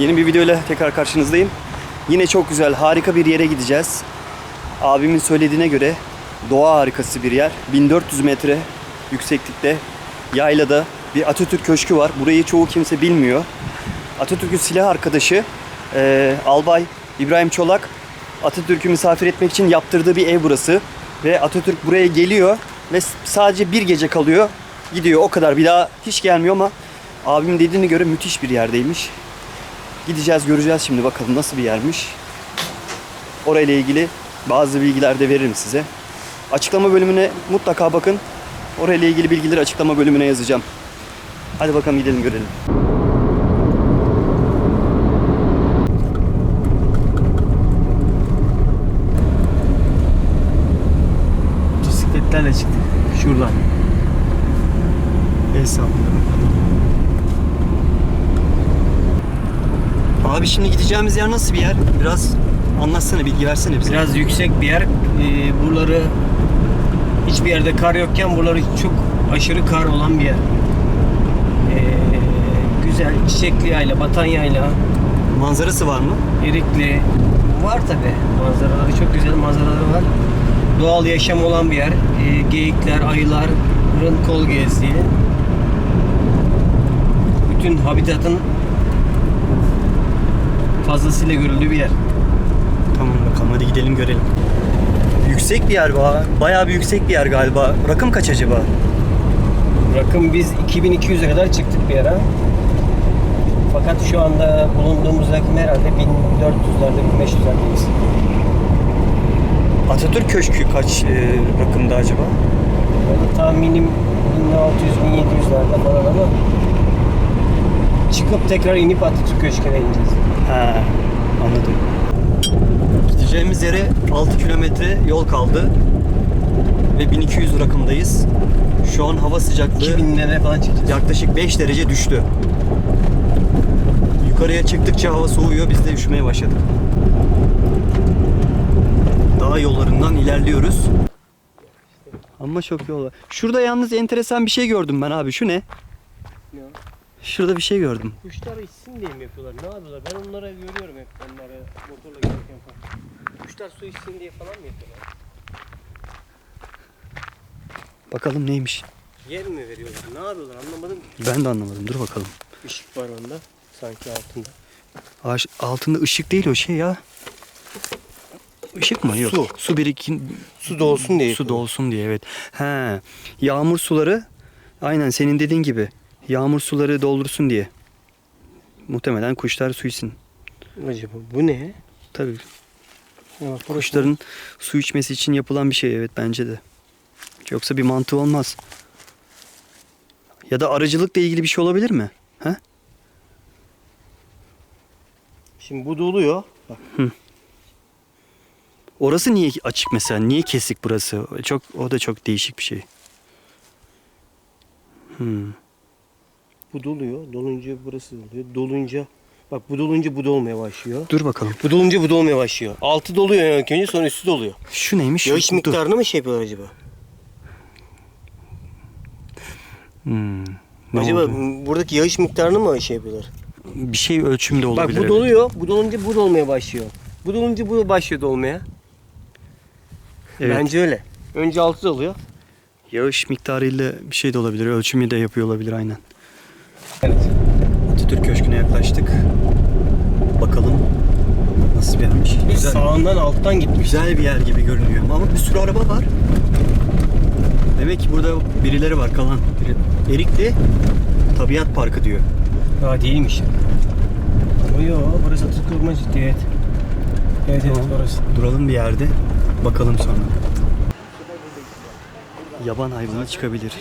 Yeni bir videoyla tekrar karşınızdayım. Yine çok güzel, harika bir yere gideceğiz. Abimin söylediğine göre doğa harikası bir yer. 1400 metre yükseklikte, yaylada bir Atatürk Köşkü var. Burayı çoğu kimse bilmiyor. Atatürk'ün silah arkadaşı eee, Albay İbrahim Çolak Atatürk'ü misafir etmek için yaptırdığı bir ev burası. Ve Atatürk buraya geliyor ve sadece bir gece kalıyor. Gidiyor o kadar bir daha hiç gelmiyor ama abim dediğine göre müthiş bir yerdeymiş. Gideceğiz göreceğiz şimdi bakalım nasıl bir yermiş. Orayla ilgili bazı bilgiler de veririm size. Açıklama bölümüne mutlaka bakın. Orayla ilgili bilgileri açıklama bölümüne yazacağım. Hadi bakalım gidelim görelim. Motosikletlerle çıktık. Şuradan. El. Abi şimdi gideceğimiz yer nasıl bir yer? Biraz anlatsana bilgi versene bize. Biraz yüksek bir yer. Ee, buraları hiçbir yerde kar yokken buraları çok aşırı kar olan bir yer. Ee, güzel çiçekli yayla, batan yayla, Manzarası var mı? erikli. Var tabi. Manzaraları çok güzel manzaraları var. Doğal yaşam olan bir yer. Ee, geyikler, ayıların kol gezdiği. Bütün habitatın fazlasıyla görüldüğü bir yer. Tamam bakalım hadi gidelim görelim. Yüksek bir yer ba- bayağı bir yüksek bir yer galiba. Rakım kaç acaba? Rakım biz 2200'e kadar çıktık bir ara. Fakat şu anda bulunduğumuz rakım herhalde 1400'lerde 1500'lerdeyiz. Atatürk Köşkü kaç e, rakımda acaba? Böyle tahminim 1600-1700'lerde falan ama çıkıp tekrar inip Atatürk Köşkü'ne ineceğiz. Ha, anladım. Gideceğimiz yere 6 kilometre yol kaldı. Ve 1200 rakımdayız. Şu an hava sıcaklığı 2000'lere falan çıkacağız. yaklaşık 5 derece düştü. Yukarıya çıktıkça hava soğuyor. Biz de üşümeye başladık. Dağ yollarından ilerliyoruz. Ama çok yol var. Şurada yalnız enteresan bir şey gördüm ben abi. Şu ne? Şurada bir şey gördüm. Kuşlar içsin diye mi yapıyorlar? Ne yapıyorlar? Ben onlara görüyorum hep onları motorla giderken falan. Kuşlar su içsin diye falan mı yapıyorlar? Bakalım neymiş. Yer mi veriyorlar? Ne yapıyorlar? Anlamadım. ki. Ben de anlamadım. Dur bakalım. Işık var onda. Sanki altında. Ağaç altında ışık değil o şey ya. Işık mı? Yok. Su. Su birikin Su dolsun diye Su dolsun diye evet. He. Yağmur suları aynen senin dediğin gibi yağmur suları doldursun diye. Muhtemelen kuşlar su içsin. Acaba bu ne? Tabii Ha, bak kuşların su içmesi için yapılan bir şey evet bence de. Yoksa bir mantığı olmaz. Ya da arıcılıkla ilgili bir şey olabilir mi? He? Şimdi bu doluyor. Bak Orası niye açık mesela? Niye kesik burası? Çok o da çok değişik bir şey. Hmm. Bu doluyor. Dolunca burası doluyor. Dolunca bak bu dolunca bu dolmaya başlıyor. Dur bakalım. Bu dolunca bu dolmaya başlıyor. Altı doluyor yani önce sonra üstü doluyor. Şu neymiş? Yağış miktarını mı şey yapıyorlar acaba? Hmm. Ne acaba oldu? buradaki yağış miktarını mı şey yapıyorlar? bir şey ölçümde olabilir. Bak bu evet. doluyor. Bu dolunca bu dolmaya başlıyor. Bu dolunca bu başlıyor dolmaya. Evet. Bence öyle. Önce altı doluyor. Yağış miktarıyla bir şey de olabilir. Ölçümü de yapıyor olabilir aynen. Evet. Atatürk Köşkü'ne yaklaştık. Bakalım nasıl bir yermiş. Biz Güzel, sağından alttan gitmiş. güzel bir yer gibi görünüyor ama bir sürü araba var. Demek ki burada birileri var kalan. Biri- Erikli Tabiat Parkı diyor. Ha değilmiş. Ama yok burası Atatürk Koruma Ciddi evet. Evet evet Tamam. orası. Duralım bir yerde. Bakalım sonra. Yaban hayvanı çıkabilir.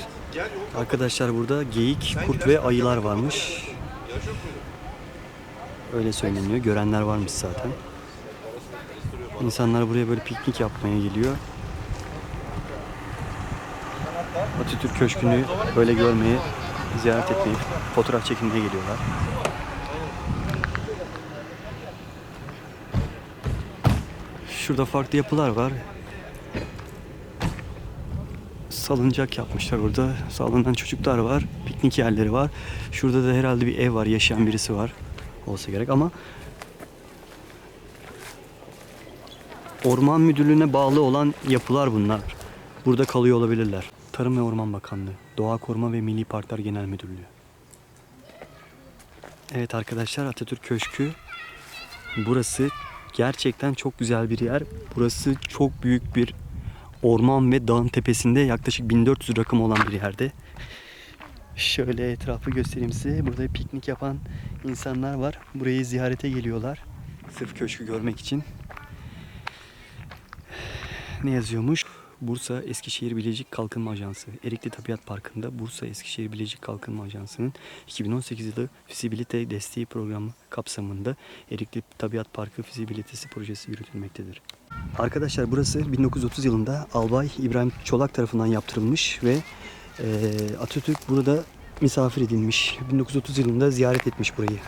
Arkadaşlar burada geyik, kurt ve ayılar varmış. Öyle söyleniyor. Görenler varmış zaten. İnsanlar buraya böyle piknik yapmaya geliyor. Atatürk Köşkü'nü böyle görmeye, ziyaret etmeye, fotoğraf çekilmeye geliyorlar. Şurada farklı yapılar var. Salıncak yapmışlar burada. Salınan çocuklar var. Piknik yerleri var. Şurada da herhalde bir ev var. Yaşayan birisi var. olsa gerek ama Orman Müdürlüğü'ne bağlı olan yapılar bunlar. Burada kalıyor olabilirler. Tarım ve Orman Bakanlığı, Doğa Koruma ve Milli Parklar Genel Müdürlüğü. Evet arkadaşlar Atatürk Köşkü. Burası gerçekten çok güzel bir yer. Burası çok büyük bir orman ve dağın tepesinde yaklaşık 1400 rakım olan bir yerde. Şöyle etrafı göstereyim size. Burada piknik yapan insanlar var. Burayı ziyarete geliyorlar. Sırf köşkü görmek için. Ne yazıyormuş? Bursa Eskişehir Bilecik Kalkınma Ajansı. Erikli Tabiat Parkı'nda Bursa Eskişehir Bilecik Kalkınma Ajansı'nın 2018 yılı fizibilite desteği programı kapsamında Erikli Tabiat Parkı fizibilitesi projesi yürütülmektedir. Arkadaşlar burası 1930 yılında Albay İbrahim Çolak tarafından yaptırılmış ve eee, Atatürk burada misafir edilmiş. 1930 yılında ziyaret etmiş burayı.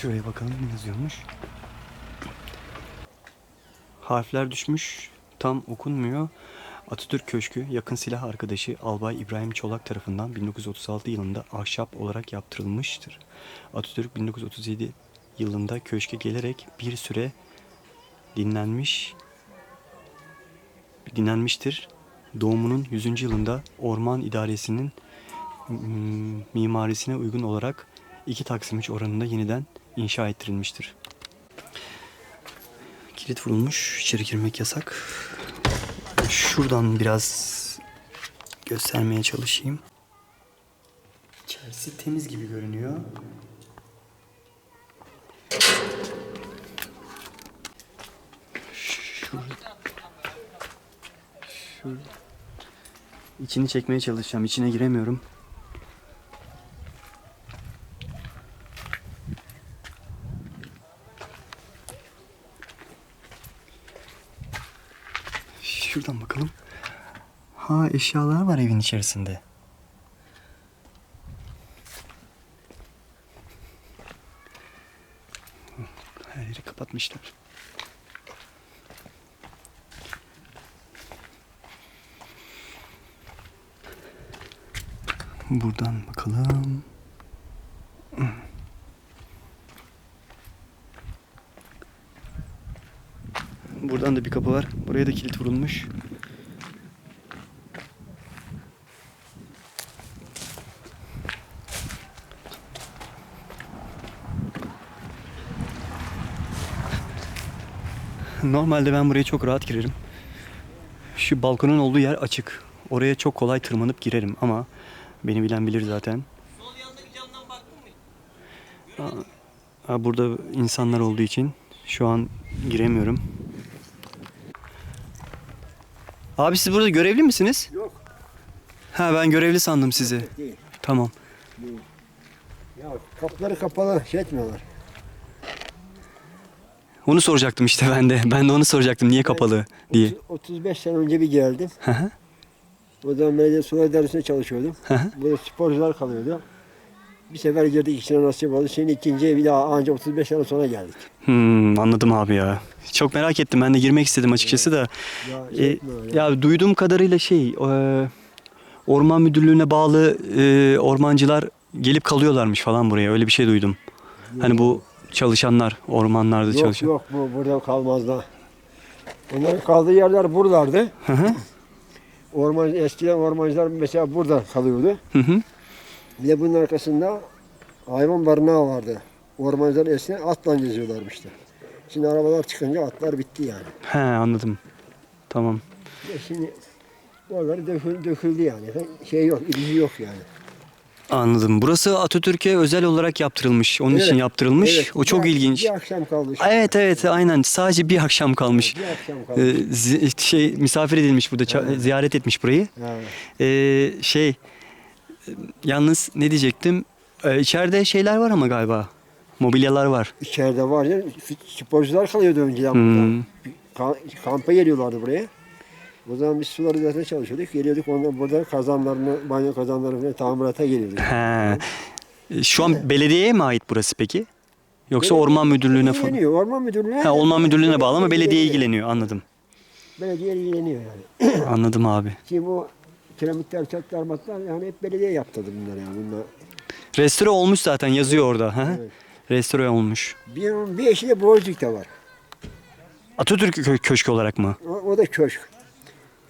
Şuraya bakalım ne yazıyormuş. Harfler düşmüş. Tam okunmuyor. Atatürk Köşkü yakın silah arkadaşı Albay İbrahim Çolak tarafından 1936 yılında ahşap olarak yaptırılmıştır. Atatürk 1937 yılında köşke gelerek bir süre dinlenmiş dinlenmiştir. Doğumunun 100. yılında Orman İdaresi'nin mimarisine uygun olarak iki Taksim üç oranında yeniden inşa ettirilmiştir. Kilit vurulmuş, içeri girmek yasak. Şuradan biraz göstermeye çalışayım. İçerisi temiz gibi görünüyor. Şurada. Şurada. İçini çekmeye çalışacağım. İçine giremiyorum. Şuradan bakalım. Ha eşyalar var evin içerisinde. Her yeri kapatmışlar. Buradan bakalım. Buradan da bir kapı var. Buraya da kilit vurulmuş. Normalde ben buraya çok rahat girerim. Şu balkonun olduğu yer açık. Oraya çok kolay tırmanıp girerim ama beni bilen bilir zaten. Sol yandaki camdan baktın mı? Ha, Burada insanlar olduğu için şu an giremiyorum. Abi siz burada görevli misiniz? Yok. Ha ben görevli sandım sizi. Değil. Tamam. Ya kapıları kapalı şey etmiyorlar. Onu soracaktım işte ben de. Ben de onu soracaktım niye kapalı diye. 30 35 sene önce bir geldim. Hı hı, O zaman belediye sular idaresinde çalışıyordum. hı hı. Burada sporcular kalıyordu. Bir sefer girdik içine nasip oldu. Şimdi ikinciye bir daha anca 35 sene sonra geldik. Hmm, anladım abi ya. Çok merak ettim. Ben de girmek istedim açıkçası da. Ya, şey ya. ya duyduğum kadarıyla şey, e, orman müdürlüğüne bağlı e, ormancılar gelip kalıyorlarmış falan buraya. Öyle bir şey duydum. Hani bu çalışanlar, ormanlarda Yok çalışan. yok bu burada kalmazlar. Onların kaldığı yerler buralardı. Hı hı, Orman, eskiden ormancılar mesela burada kalıyordu. hı hı. Bir de bunun arkasında hayvan barınağı vardı. Ormancılar eskiden atla geziyorlarmıştı. Şimdi arabalar çıkınca atlar bitti yani. He anladım. Tamam. Şimdi oraları döküldü, döküldü yani. Şey yok, ilgi yok yani. Anladım. Burası Atatürk'e özel olarak yaptırılmış. Onun için Evet, yaptırılmış. Evet, o çok bir, ilginç. Bir akşam kaldı. işte. Evet evet aynen. Sadece bir akşam kalmış. Bir akşam Ee, kaldı. zi- şey misafir edilmiş burada. ça-. Ziyaret etmiş burayı. Ha. Ee, şey e, yalnız ne diyecektim? Ee, içeride şeyler var ama galiba. Mobilyalar var. İçeride var ya, sporcular kalıyordu önceden Hmm. burada. Ka- Kampa geliyorlardı buraya. O zaman biz suları zaten çalışıyorduk. Geliyorduk ondan burada kazanlarını, banyo kazanlarını falan tamirata geliyorduk. He. Şu an belediyeye mi ait burası peki? Yoksa Belediye orman müdürlüğüne falan. ilgileniyor. Orman müdürlüğüne. Ha, orman müdürlüğüne bağlı ama belediye ilgileniyor. anladım. Belediye ilgileniyor yani. Anladım abi. Ki bu kiremitler, çatlar, matlar yani hep belediye yaptırdı bunlar yani. Bunlar. Restore olmuş zaten yazıyor orada. Ha? Restore olmuş. Bir, bir eşi de Boğazcık'ta var. Atatürk Kö- Köşkü olarak mı? O, o da köşk.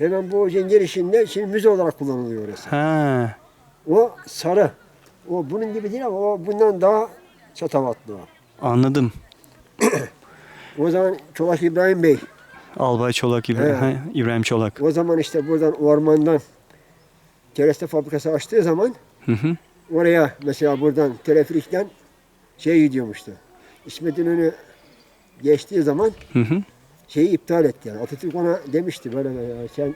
Hemen Boğazcık'ın girişinde şimdi müze olarak kullanılıyor orası. Ha. O sarı. O bunun gibi değil ama o bundan daha çatavatlı o. Anladım. O zaman Çolak İbrahim Bey Albay Çolak İbrahim, ha, İbrahim Çolak. o zaman işte buradan ormandan kereste fabrikası açtığı zaman Hı hı. oraya mesela buradan teleferikten şey gidiyormuştu. İsmet İnönü geçtiği zaman Hı hı. Şeyi iptal etti yani. Atatürk ona demişti böyle yani sen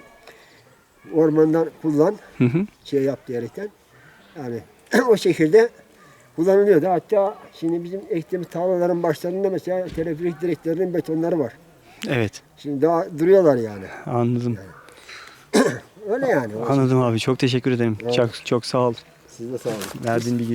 ormandan kullan Hı hı. şey yap diyerekten. Yani o şekilde kullanılıyordu. Hatta şimdi bizim ektiğimiz tarlaların başlarında mesela teleferik direklerinin betonları var. Evet. Şimdi daha duruyorlar yani. Anladım. Öyle yani. Anladım abi. Çok teşekkür ederim. Evet. Çok çok sağ ol. Siz de sağ olun. Verdiğin bilgi.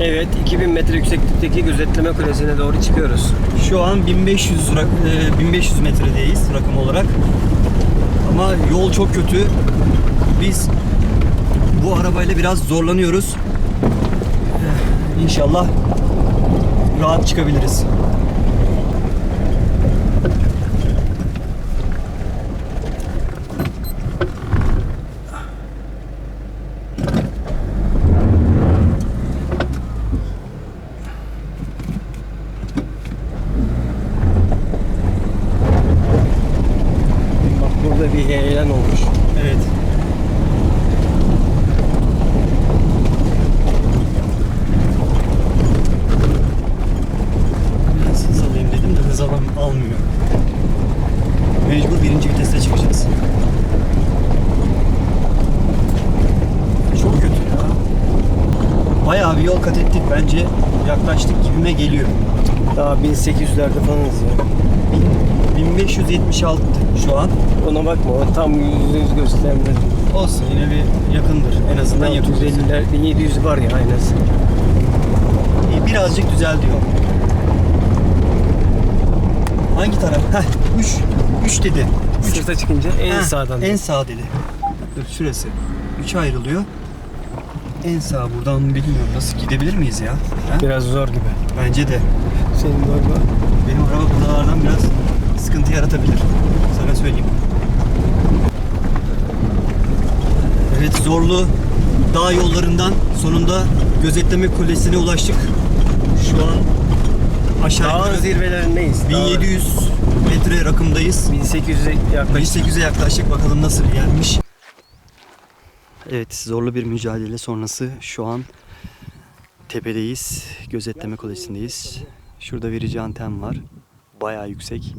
Evet 2000 metre yükseklikteki gözetleme kulesine doğru çıkıyoruz. Şu an 1500 rak- e, 1500 metredeyiz rakım olarak. Ama yol çok kötü. Biz bu arabayla biraz zorlanıyoruz. Eh, İnşallah rahat çıkabiliriz. Bak burada bir heyelan olmuş. Evet. Biraz hız alayım dedim de hız alam almıyor. Mecbur birinci viteste çıkacağız. Çok kötü ya. Bayağı bir yol kat ettik bence. Yaklaştık gibime geliyor. Daha 1800'lerde falanız ya. 1576 şu an. Ona bakma o tam %100 göstermedi. Olsun yine bir yakındır. En azından yakın. 650'ler 1700 var ya aynısı. İyi, Birazcık düzeldi yol. Hangi taraf? Heh, 3. 3 dedi. Üç. Sırta çıkınca en Heh, sağdan. En sağ dedi. Dur şurası. 3'e ayrılıyor. En sağ buradan bilmiyorum nasıl gidebilir miyiz ya? Ha? Biraz zor gibi. Bence de. Senin galiba. Benim araba buralardan biraz sıkıntı yaratabilir. Sana söyleyeyim. Evet zorlu dağ yollarından sonunda gözetleme kulesine ulaştık. Şu an aşağı yukarı zirvelerindeyiz. 1700 metre rakımdayız. 1800'e yaklaşık. 1800'e yaklaştık bakalım nasıl yermiş. Evet zorlu bir mücadele sonrası şu an tepedeyiz. Gözetleme kulesindeyiz. Şurada verici anten var. Bayağı yüksek.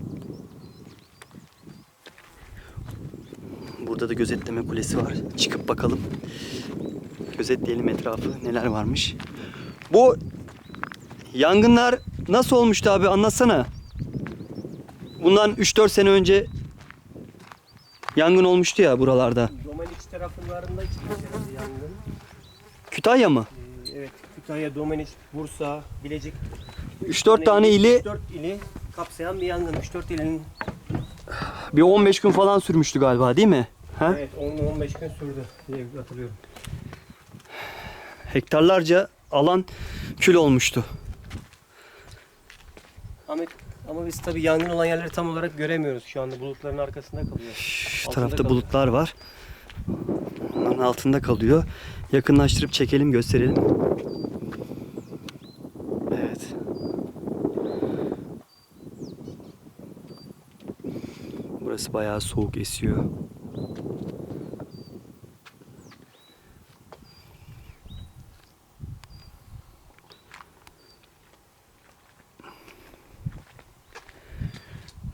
Burada da gözetleme kulesi var. Çıkıp bakalım. Gözetleyelim etrafı neler varmış. Bu yangınlar nasıl olmuştu abi anlatsana. Bundan 3-4 sene önce yangın olmuştu ya buralarda. Taraflarında çıkmış herhalde yangın. Kütahya mı? Ee, evet, Kütahya, Domaniç, Bursa, Bilecik. 3-4 tane ili 3-4 ili kapsayan bir yangın. 3-4 ilin bir 15 gün falan sürmüştü galiba değil mi? Ha? evet 10-15 gün sürdü diye hatırlıyorum. Hektarlarca alan kül olmuştu. Ahmet ama biz tabii yangın olan yerleri tam olarak göremiyoruz şu anda bulutların arkasında kalıyor. Şu Altında tarafta kalıyor. bulutlar var. Onların altında kalıyor. Yakınlaştırıp çekelim, gösterelim. Evet. Burası bayağı soğuk esiyor.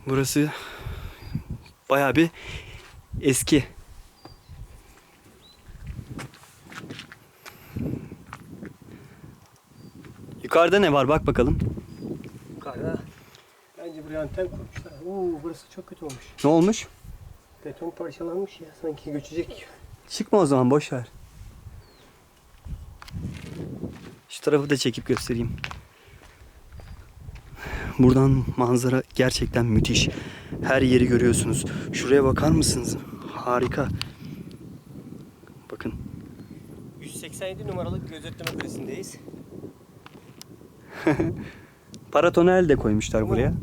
Burası bayağı bir eski. Yukarıda ne var bak bakalım. Yukarıda bence buraya anten kurmuşlar. Oo burası çok kötü olmuş. Ne olmuş? Beton parçalanmış ya sanki göçecek. Çıkma o zaman boş ver. Şu tarafı da çekip göstereyim. Buradan manzara gerçekten müthiş. Her yeri görüyorsunuz. Şuraya bakar mısınız? Harika. Bakın. 187 numaralı gözetleme kulesindeyiz. Paratonel de koymuşlar buraya.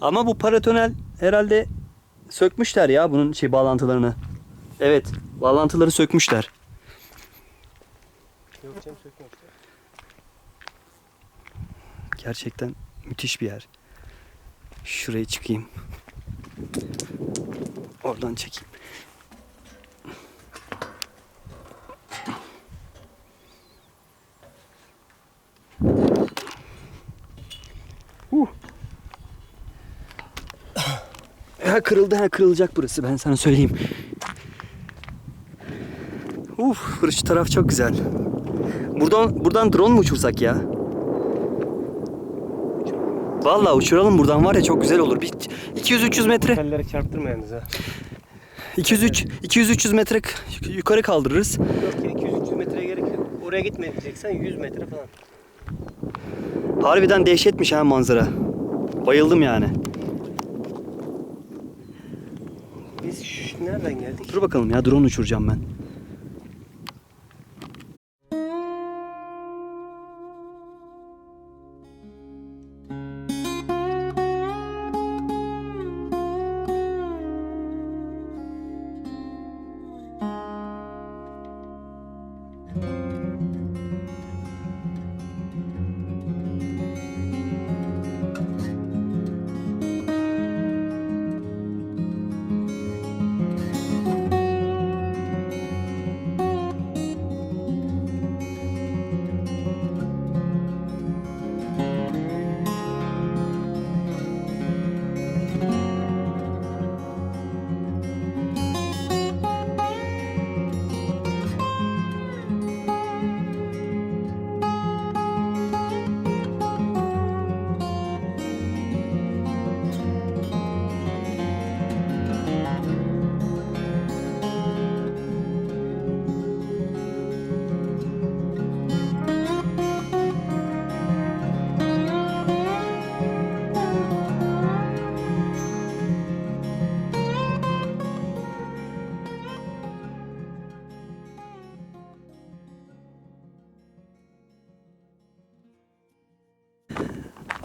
Ama bu paratonel herhalde sökmüşler ya bunun şey bağlantılarını. Evet, bağlantıları sökmüşler. Yok canım sökmemişler. Gerçekten müthiş bir yer. Şuraya çıkayım. Oradan çekeyim. Ha kırıldı ha kırılacak burası ben sana söyleyeyim. Uf, burası taraf çok güzel. Buradan buradan drone mu uçursak ya? Vallahi uçuralım buradan var ya çok güzel olur. Bir 200-300 metre. Tellere çarptırma yalnız ha. 203 200-300 metre k- yukarı kaldırırız. Yok ya 200-300 metreye gerek yok. Oraya gitme diyeceksen 100 metre falan. Harbiden dehşetmiş ha manzara. Bayıldım yani. Biz şu, nereden geldik? Dur bakalım ya drone uçuracağım ben.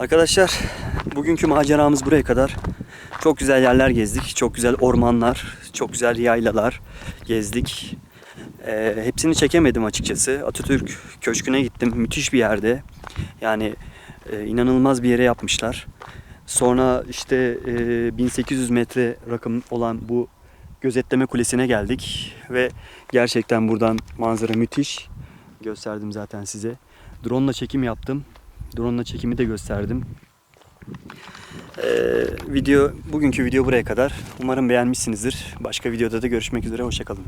Arkadaşlar bugünkü maceramız buraya kadar. Çok güzel yerler gezdik. Çok güzel ormanlar, çok güzel yaylalar gezdik. Ee, hepsini çekemedim açıkçası. Atatürk Köşkü'ne gittim. Müthiş bir yerde. Yani e, inanılmaz bir yere yapmışlar. Sonra işte e, 1800 metre rakım olan bu gözetleme kulesine geldik ve gerçekten buradan manzara müthiş. Gösterdim zaten size. Drone ile çekim yaptım. Drone ile çekimi de gösterdim. Ee, video bugünkü video buraya kadar. Umarım beğenmişsinizdir. Başka videoda da görüşmek üzere. Hoşçakalın.